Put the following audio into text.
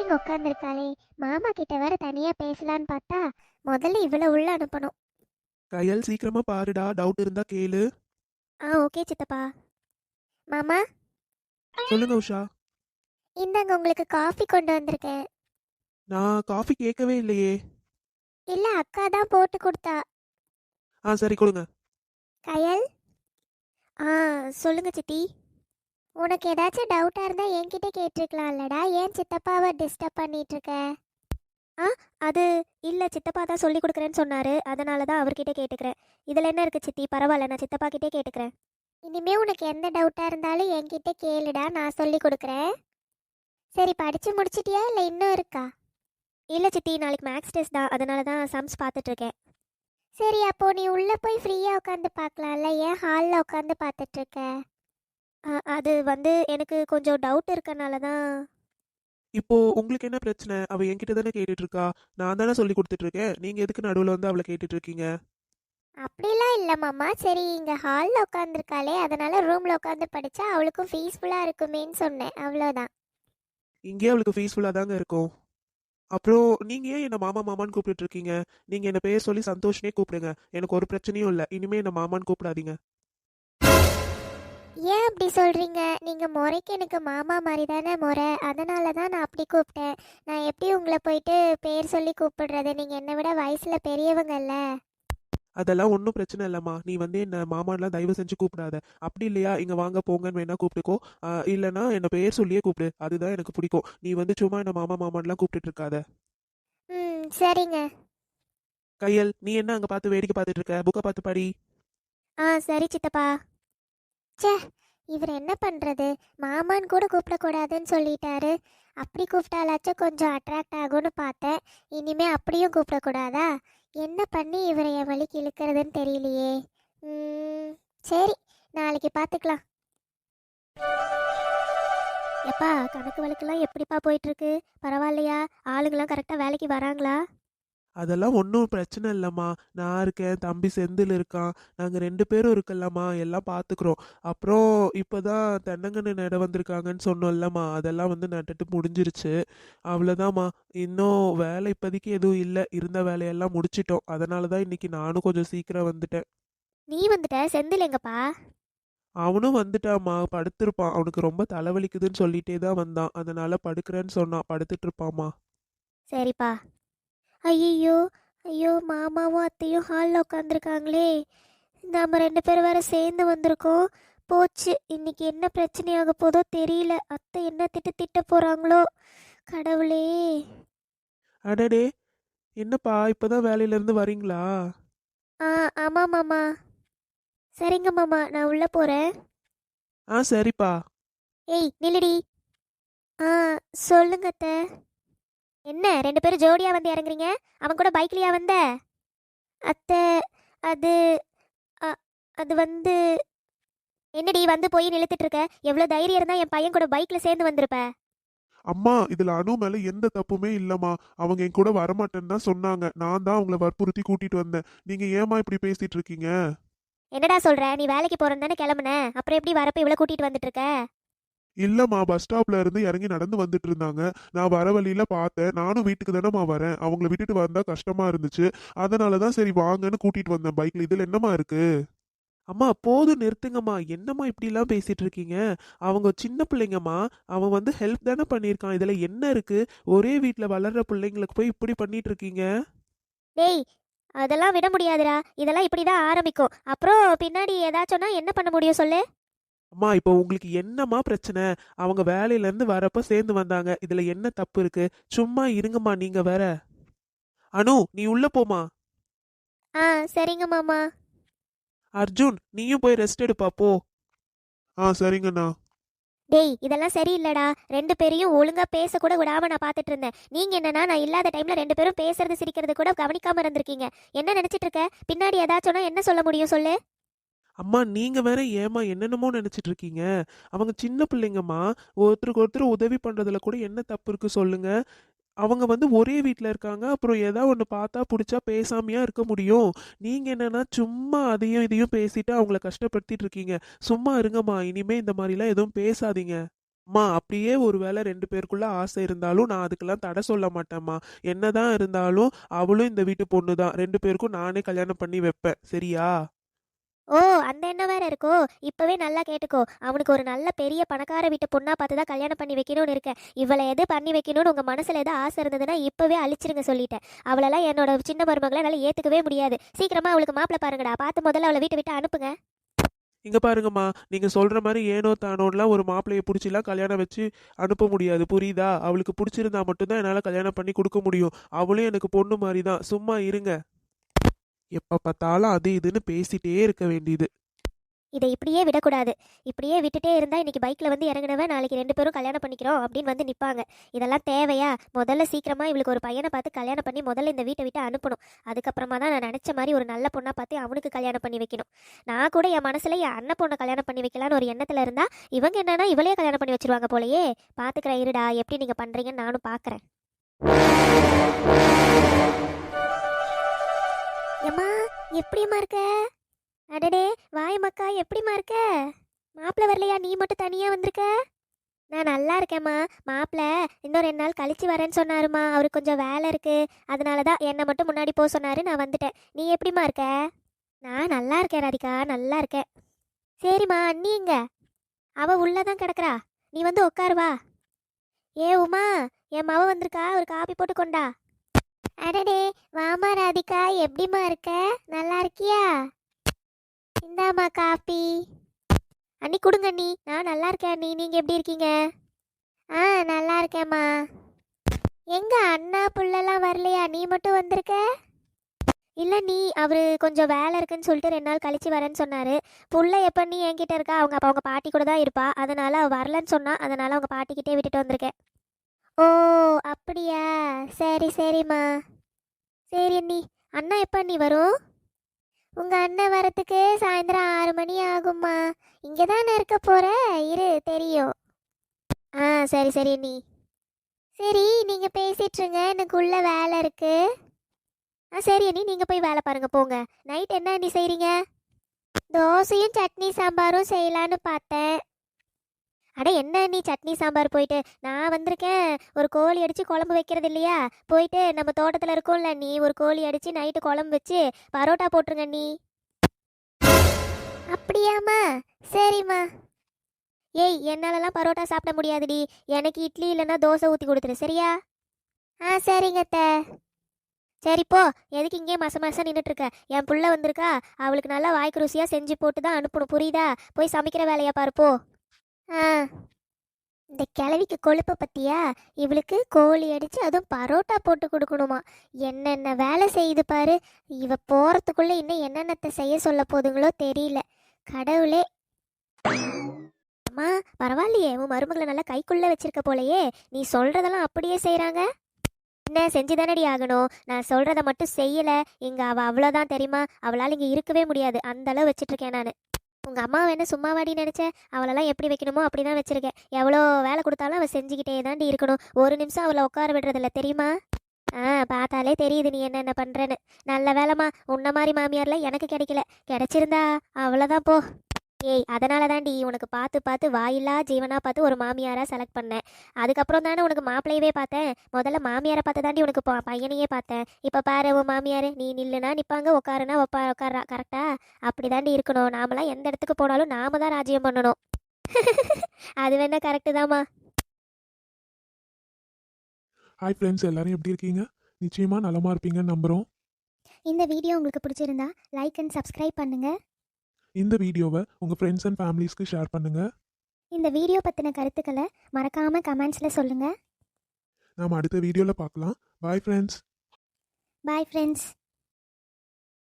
இங்க உட்காந்துருக்காளே மாமா கிட்ட வேற தனியா பேசலான்னு பார்த்தா முதல்ல இவ்வளவு உள்ள அனுப்பணும். கையல் சீக்கிரமா பாருடா. டவுட் இருந்தா கேளு. ஆ ஓகே சித்தப்பா. மாமா? சொல்லுங்க உஷா. இந்தாங்க உங்களுக்கு காஃபி கொண்டு வந்திருக்கேன். நான் காஃபி கேட்கவே இல்லையே. இல்ல அக்கா தான் போட்டு கொடுத்தா. ஆ சரி கொடுங்க. கயல்? ஆ சொல்லுங்க சித்தி. உனக்கு ஏதாச்சும் டவுட்டா இருந்தா என்கிட்ட கேட்டிருக்கலாம்லடா. ஏன் சித்தப்பாவை டிஸ்டர்ப் பண்ணிட்டு இருக்க ஆ அது இல்ல சித்தப்பா தான் சொல்லி கொடுக்குறேன்னு சொன்னாரு. அதனால தான் அவர்கிட்ட கேட்டுக்கிறேன். இதுல என்ன இருக்கு சித்தி? பரவாயில்ல நான் சித்தப்பா கிட்டே கேட்டுக்கிறேன். இனிமே உனக்கு எந்த டவுட்டா இருந்தாலும் என்கிட்ட கேளுடா. நான் சொல்லி கொடுக்குறேன். சரி படிச்சு முடிச்சிட்டியா? இல்ல இன்னும் இருக்கா? இல்ல சித்தி நாளைக்கு மேக்ஸ் டெஸ்ட் தான். அதனால தான் சம்ஸ் பார்த்துட்டு இருக்கேன் சரி அப்போ நீ உள்ள போய் ஃப்ரீயா உட்காந்து பார்க்கலாம்ல? ஏன் ஹாலில் உட்காந்து அ, அது வந்து எனக்கு கொஞ்சம் டவுட் இருக்கனால தான். இப்போ உங்களுக்கு என்ன பிரச்சனை? அவ என்கிட்ட தானே கேட்டுட்டு இருக்கா நான் தானே சொல்லி கொடுத்துட்டு இருக்கேன் நீங்க எதுக்கு நடுவுல வந்து அவளை கேட்டுட்டு இருக்கீங்க அப்படிலாம் இல்லை மாமா. சரி இங்கே ஹாலில் உட்காந்துருக்காளே அதனால ரூமில் உட்காந்து படித்தா அவளுக்கும் ஃபீஸ்ஃபுல்லாக இருக்குமேன்னு சொன்னேன். அவ்வளோதான் இங்கேயே அவளுக்கு ஃபீஸ்ஃபுல்லா தாங்க இருக்கும். அப்புறம் நீங்க ஏன் என்ன மாமா மாமான்னு கூப்பிட்டு இருக்கீங்க நீங்க என்ன பேர் சொல்லி சந்தோஷனே கூப்பிடுங்க. எனக்கு ஒரு பிரச்சனையும் இல்லை. இனிமே என்ன மாமான்னு கூப்பிடாதீங்க. ஏன் அப்படி சொல்கிறீங்க நீங்கள் முறைக்கு எனக்கு மாமா மாதிரி தானே முறை. அதனால தான் நான் அப்படி கூப்பிட்டேன். நான் எப்படி உங்களை போயிட்டு பேர் சொல்லி கூப்பிடுறது? நீங்கள் என்னை விட வயசில் பெரியவங்கல்ல. அதெல்லாம் ஒன்றும் பிரச்சனை இல்லைம்மா. நீ வந்து என்ன மாமான்லாம் தயவு செஞ்சு கூப்பிடாத. அப்படி இல்லையா? இங்க வாங்க போங்கன்னு வேணா கூப்பிட்டுக்கோ. இல்லைன்னா என்ன பேர் சொல்லியே கூப்பிடு. அதுதான் எனக்கு பிடிக்கும். நீ வந்து சும்மா என்ன மாமா மாமான்லாம் கூப்பிட்டுட்டு இருக்காத. ம் சரிங்க. கையல் நீ என்ன அங்க பார்த்து வேடிக்கை பார்த்துட்டு இருக்க? புக்கை பார்த்து படி. ஆ சரி சித்தப்பா. ச்சே இவர் என்ன பண்ணுறது மாமான்னு கூட கூப்பிடக்கூடாதுன்னு சொல்லிட்டாரு. அப்படி கூப்பிட்டாலாச்சும் கொஞ்சம் அட்ராக்ட் ஆகும்னு பார்த்தேன். இனிமே அப்படியும் கூப்பிடக்கூடாதா? என்ன பண்ணி இவரை என் வழிக்கு இழுக்கிறதுன்னு தெரியலையே? சரி நாளைக்கு பார்த்துக்கலாம் எப்பா கணக்கு வழக்கெல்லாம் எப்படிப்பா போயிட்டுருக்கு? பரவாயில்லையா? ஆளுங்களாம் கரெக்டாக வேலைக்கு வராங்களா? அதெல்லாம் ஒன்றும் பிரச்சனை இல்லைம்மா. நான் இருக்கேன் தம்பி செந்தில் இருக்கான் நாங்கள் ரெண்டு பேரும் இருக்கல்லம்மா எல்லாம் பார்த்துக்குறோம் அப்புறம் இப்போ தான் தென்னங்கன்று நட வந்திருக்காங்கன்னு சொன்னோம்லம்மா. அதெல்லாம் வந்து நட்டுட்டு முடிஞ்சிருச்சு. அவ்வளோதாம்மா இன்னும் வேலை இப்போதைக்கு எதுவும் இல்லை. இருந்த வேலையெல்லாம் முடிச்சிட்டோம். அதனால தான் இன்னைக்கு நானும் கொஞ்சம் சீக்கிரம் வந்துட்டேன். நீ வந்துட்ட? செந்தில் எங்கப்பா? அவனும் வந்துட்டாம்மா. படுத்திருப்பான். அவனுக்கு ரொம்ப தலைவலிக்குதுன்னு சொல்லிட்டே தான் வந்தான். அதனால படுக்கிறேன்னு சொன்னான். படுத்துட்டு இருப்பாம்மா. சரிப்பா. ஐயோ ஐயோ மாமாவும் அத்தையும் ஹாலில் உட்காந்துருக்காங்களே நம்ம ரெண்டு பேரும் வேற சேர்ந்து வந்திருக்கோம். போச்சு. இன்னைக்கு என்ன பிரச்சனையாக போதோ தெரியல. அத்தை என்ன திட்டு திட்ட போறாங்களோ? கடவுளே. அடடே. என்னப்பா இப்போதான் வேலையிலேருந்து வரீங்களா? ஆ ஆமாம் மாமா. சரிங்க மாமா. நான் உள்ளே போகிறேன் ஆ சரிப்பா. ஏய் நில்லுடி. ஆ சொல்லுங்க அத்தை. என்ன ரெண்டு பேரும் ஜோடியா வந்து இறங்குறீங்க? அவன் கூட பைக்லயா வந்த? அத்தை அது அ- அது வந்து என்னடி வந்து போய் நிறுத்திட்டு இருக்க? எவ்வளவு தைரியம் இருந்தா என் பையன் கூட பைக்ல சேர்ந்து வந்திருப்ப? அம்மா இதுல அனு மேல எந்த தப்புமே இல்லம்மா. அவங்க என் கூட வரமாட்டேன்னு தான் சொன்னாங்க. நான் தான் அவங்கள வற்புறுத்தி கூட்டிட்டு வந்தேன். நீங்க ஏமா இப்படி பேசிட்டு இருக்கீங்க? என்னடா சொல்ற? நீ வேலைக்கு போறேன்னு தானே கிளம்புன? அப்புறம் எப்படி வரப்ப இவ்வளவு கூட்டிட்டு வந்துட்டு இருக்க? இல்லம்மா பஸ் ஸ்டாப்ல இருந்து இறங்கி நடந்து வந்துட்டு இருந்தாங்க. நான் வர வழியில பார்த்தேன். நானும் வீட்டுக்கு தானேம்மா வரேன். அவங்கள விட்டுட்டு வந்தா கஷ்டமா இருந்துச்சு. அதனாலதான் சரி வாங்கன்னு கூட்டிட்டு வந்தேன். பைக்ல இதுல என்னம்மா இருக்கு? அம்மா போதும் நிறுத்துங்கம்மா. என்னம்மா இப்படிலாம் பேசிட்டு இருக்கீங்க? அவங்க சின்ன பிள்ளைங்கம்மா. அவன் வந்து ஹெல்ப் தானே பண்ணியிருக்கான். இதில் என்ன இருக்கு? ஒரே வீட்டில் வளர்ற பிள்ளைங்களுக்கு போய் இப்படி பண்ணிட்டு இருக்கீங்க? டேய் அதெல்லாம் விட முடியாதுடா. இதெல்லாம் இப்படிதான் ஆரம்பிக்கும். அப்புறம் பின்னாடி ஏதாச்சும்னா என்ன பண்ண முடியும்? சொல்லு. அம்மா இப்போ உங்களுக்கு என்னம்மா பிரச்சனை? அவங்க வேலையிலேருந்து வரப்ப சேர்ந்து வந்தாங்க. இதில் என்ன தப்பு இருக்கு? சும்மா இருங்கம்மா நீங்க வேற. அனு நீ உள்ள போமா ஆ சரிங்க மாமா. அர்ஜுன் நீயும் போய் ரெஸ்ட் எடுப்பா போ. ஆ சரிங்கண்ணா. டேய் இதெல்லாம் சரியில்லடா. ரெண்டு பேரையும் ஒழுங்கா பேச கூட விடாம நான் பார்த்துட்டு இருந்தேன். நீங்க என்னன்னா நான் இல்லாத டைம்ல ரெண்டு பேரும் பேசுறது சிரிக்கிறது கூட கவனிக்காம இருந்திருக்கீங்க. என்ன நினைச்சிட்டு இருக்க? பின்னாடி ஏதாச்சும்னா என்ன சொல்ல முடியும்? சொல்லு. அம்மா நீங்கள் வேற ஏமா என்னென்னமோ நினச்சிட்டு இருக்கீங்க அவங்க சின்ன பிள்ளைங்கம்மா ஒருத்தருக்கு ஒருத்தர் உதவி பண்ணுறதுல கூட என்ன தப்பு இருக்குது சொல்லுங்கள் அவங்க வந்து ஒரே வீட்டில் இருக்காங்க அப்புறம் ஏதா ஒன்று பார்த்தா பிடிச்சா பேசாமையாக இருக்க முடியும். நீங்கள் என்னென்னா சும்மா அதையும் இதையும் பேசிட்டு அவங்கள கஷ்டப்படுத்திட்டு இருக்கீங்க. சும்மா இருங்கம்மா இனிமே இந்த மாதிரிலாம் எதுவும் பேசாதீங்க. அம்மா அப்படியே ஒரு வேளை ரெண்டு பேருக்குள்ள ஆசை இருந்தாலும் நான் அதுக்கெல்லாம் தடை சொல்ல மாட்டேம்மா. என்னதான் இருந்தாலும் அவளும் இந்த வீட்டு பொண்ணு தான் ரெண்டு பேருக்கும் நானே கல்யாணம் பண்ணி வைப்பேன். சரியா? ஓ அந்த எண்ணம் வேற இருக்கோ? இப்பவே நல்லா கேட்டுக்கோ. அவனுக்கு ஒரு நல்ல பெரிய பணக்கார வீட்டு பொண்ணா பார்த்து தான் கல்யாணம் பண்ணி வைக்கணும்னு இருக்கேன். இவளை எது பண்ணி வைக்கணும்னு உங்க மனசுல எது ஆசை இருந்ததுன்னா இப்பவே அழிச்சிருங்க சொல்லிட்டேன். அவளெல்லாம் என்னோட சின்ன மருமகளை என்னால ஏத்துக்கவே முடியாது. சீக்கிரமா அவளுக்கு மாப்பிள்ள பாருங்கடா. பார்த்து முதல்ல அவளை வீட்டை விட்டு அனுப்புங்க. இங்க பாருங்கம்மா. நீங்க சொல்ற மாதிரி ஏனோ தானோன்லாம் ஒரு மாப்பிள்ளைய பிடிச்சிலாம் கல்யாணம் வச்சு அனுப்ப முடியாது. புரியுதா? அவளுக்கு பிடிச்சிருந்தா மட்டும்தான் என்னால கல்யாணம் பண்ணி கொடுக்க முடியும். அவளும் எனக்கு பொண்ணு மாதிரி தான் சும்மா இருங்க. எப்ப பார்த்தாலும் அது இதுன்னு பேசிட்டே இருக்க வேண்டியது. இதை இப்படியே விடக்கூடாது. இப்படியே விட்டுட்டே இருந்தா இன்னைக்கு பைக்ல வந்து இறங்கினவன் நாளைக்கு ரெண்டு பேரும் கல்யாணம் பண்ணிக்கிறோம் அப்படின்னு வந்து நிப்பாங்க. இதெல்லாம் தேவையா? முதல்ல சீக்கிரமா இவளுக்கு ஒரு பையனை பார்த்து கல்யாணம் பண்ணி முதல்ல இந்த வீட்டை விட்டு அனுப்பணும். அதுக்கப்புறமா தான் நான் நினைச்ச மாதிரி ஒரு நல்ல பொண்ணா பார்த்து அவனுக்கு கல்யாணம் பண்ணி வைக்கணும். நான் கூட என் மனசுல என் அண்ணன் பொண்ணை கல்யாணம் பண்ணி வைக்கலான்னு ஒரு எண்ணத்துல இருந்தா இவங்க என்னன்னா இவளையே கல்யாணம் பண்ணி வச்சிருவாங்க போலயே. பாத்துக்கிறேன் இருடா. எப்படி நீங்க பண்றீங்கன்னு நானும் பாக்குறேன் எம்மா எப்படிம்மா இருக்க? அடடே வாய் மக்கா எப்படிம்மா இருக்க? மாப்பிள்ள வரலையா? நீ மட்டும் தனியாக வந்திருக்க? நான் நல்லா இருக்கேம்மா. மாப்பிள்ள இன்னும் ரெண்டு நாள் கழிச்சு வரேன்னு சொன்னாருமா அவருக்கு கொஞ்சம் வேலை இருக்குது அதனால தான் என்னை மட்டும் முன்னாடி போக சொன்னார். நான் வந்துட்டேன். நீ எப்படிம்மா இருக்க? நான் நல்லா இருக்கேன் ராதிகா. நல்லா இருக்கேன். சரிம்மா அண்ணி இங்க உள்ளே தான் கிடக்குறா. நீ வந்து உட்காருவா ஏ உமா என் மவ வந்திருக்கா. ஒரு காப்பி போட்டு கொண்டா. அடடே வாமா ராதிகா எப்படிம்மா இருக்க? நல்லா இருக்கியா? இந்தாமா காஃபி அண்ணி கொடுங்க அண்ணி. நான் நல்லா இருக்கேன் அண்ணி. நீங்கள் எப்படி இருக்கீங்க? ஆ நல்லா இருக்கேம்மா. எங்க அண்ணா புள்ளெல்லாம் வரலையா? நீ மட்டும் வந்திருக்க? இல்லை நீ அவர் கொஞ்சம் வேலை இருக்குன்னு சொல்லிட்டு ரெண்டு நாள் கழிச்சு வரேன்னு சொன்னார். புள்ள எப்போ நீ என்கிட்ட இருக்கா? அவங்க அப்போ அவங்க பாட்டி கூட தான் இருப்பா. அதனால் அவள் வரலன்னு சொன்னா அதனால் அவங்க பாட்டிக்கிட்டே விட்டுட்டு வந்திருக்கேன். ஓ அப்படியா? சரி சரிம்மா. சரி அண்ணி. அண்ணா எப்போ அண்ணி வரும்? உங்கள் அண்ணன் வரத்துக்கு சாயந்தரம் ஆறு மணி ஆகும்மா. இங்கே தானே இருக்க போகிற இரு தெரியும். ஆ சரி சரி நீ சரி நீங்கள் பேசிட்டுருங்க. எனக்கு உள்ள வேலை இருக்குது ஆ சரி அண்ணி. நீங்கள் போய் வேலை பாருங்க. போங்க. நைட் என்ன அண்ணி செய்கிறீங்க தோசையும் சட்னி சாம்பாரும் செய்யலான்னு பார்த்தேன். அட என்ன நீ சட்னி சாம்பார் போயிட்டு? நான் வந்திருக்கேன். ஒரு கோழி அடித்து குழம்பு வைக்கிறது இல்லையா? போயிட்டு நம்ம தோட்டத்தில் இருக்கோம்ல நீ ஒரு கோழி அடித்து நைட்டு குழம்பு வச்சு பரோட்டா போட்டுருங்க நீ. அப்படியாம்மா? சரிம்மா. ஏய் என்னாலலாம் பரோட்டா சாப்பிட முடியாதுடி. எனக்கு இட்லி இல்லைன்னா தோசை ஊற்றி கொடுத்துரு சரியா? ஆ சரிங்க அத்தை. சரி போ. எதுக்கு இங்கே மச மாசம் நின்றுட்டு இருக்க என் புள்ள வந்திருக்கா. அவளுக்கு நல்லா வாய்க்கு ருசியாக செஞ்சு போட்டு தான் அனுப்பணும். புரியுதா? போய் சமைக்கிற வேலையை பார்ப்போம் ஆ. இந்த கிழவிக்கு கொழுப்பை பத்தியா? இவளுக்கு கோழி அடித்து அதுவும் பரோட்டா போட்டு கொடுக்கணுமா? என்னென்ன வேலை செய்யுது பாரு. இவ போகிறதுக்குள்ளே இன்னும் என்னென்னத்தை செய்ய சொல்ல போதுங்களோ தெரியல. கடவுளே. அம்மா பரவாயில்லையே. உன் மருமகளை நல்லா கைக்குள்ளே வச்சிருக்க போலயே. நீ சொல்கிறதெல்லாம் அப்படியே செய்கிறாங்க என்ன செஞ்சுதானடி ஆகணும்? நான் சொல்கிறத மட்டும் செய்யலை. இங்கே அவள் அவ்வளோதான் தெரியுமா? அவளால் இங்கே இருக்கவே முடியாது. அந்த அளவு நான். உங்க அம்மா வேணா சும்மாவாடி நினைச்ச? அவளெல்லாம் எப்படி வைக்கணுமோ அப்படிதான் வச்சிருக்கேன். எவ்வளோ வேலை கொடுத்தாலும் அவள் செஞ்சுக்கிட்டே தாண்டி இருக்கணும். ஒரு நிமிஷம் அவளை உட்கார விடுறதில்ல தெரியுமா? ஆ பார்த்தாலே தெரியுது நீ என்னென்ன பண்ணுறேன்னு நல்ல வேலைம்மா. உன்ன மாதிரி மாமியாரில் எனக்கு கிடைக்கல. கிடைச்சிருந்தா அவ்வளோதான் போ. ஏய் அதனால தாண்டி உனக்கு பார்த்து பார்த்து வாயில்லா ஜீவனா பார்த்து ஒரு மாமியாரா செலக்ட் பண்ணேன். அதுக்கப்புறம் தானே உனக்கு மாப்பிள்ளையவே பார்த்தேன். முதல்ல மாமியாரை பார்த்து தாண்டி உனக்கு பையனையே பார்த்தேன். இப்போ பாரு உன் மாமியார் நீ நில்லுனா நிற்பாங்க உட்காருனா உப்பா உட்காரா கரெக்டா அப்படி தாண்டி இருக்கணும். நாமெல்லாம் எந்த இடத்துக்கு போனாலும் நாம தான் ராஜ்யம் பண்ணணும். அது வேணா கரெக்டு தாம்மா. ஹாய் ஃப்ரெண்ட்ஸ் எல்லாரும் எப்படி இருக்கீங்க? நிச்சயமா நலமா இருப்பீங்கன்னு நம்புறோம். இந்த வீடியோ உங்களுக்கு பிடிச்சிருந்தா லைக் அண்ட் சப்ஸ்கிரைப் பண்ணுங்க. இந்த வீடியோவை உங்க ஃப்ரெண்ட்ஸ் அண்ட் ஃபேமிலிஸ்க்கு ஷேர் பண்ணுங்க. இந்த வீடியோ பற்றின கருத்துக்களை மறக்காம கமெண்ட்ஸில் சொல்லுங்க. நாம அடுத்த வீடியோல பார்க்கலாம். Bye friends bye friends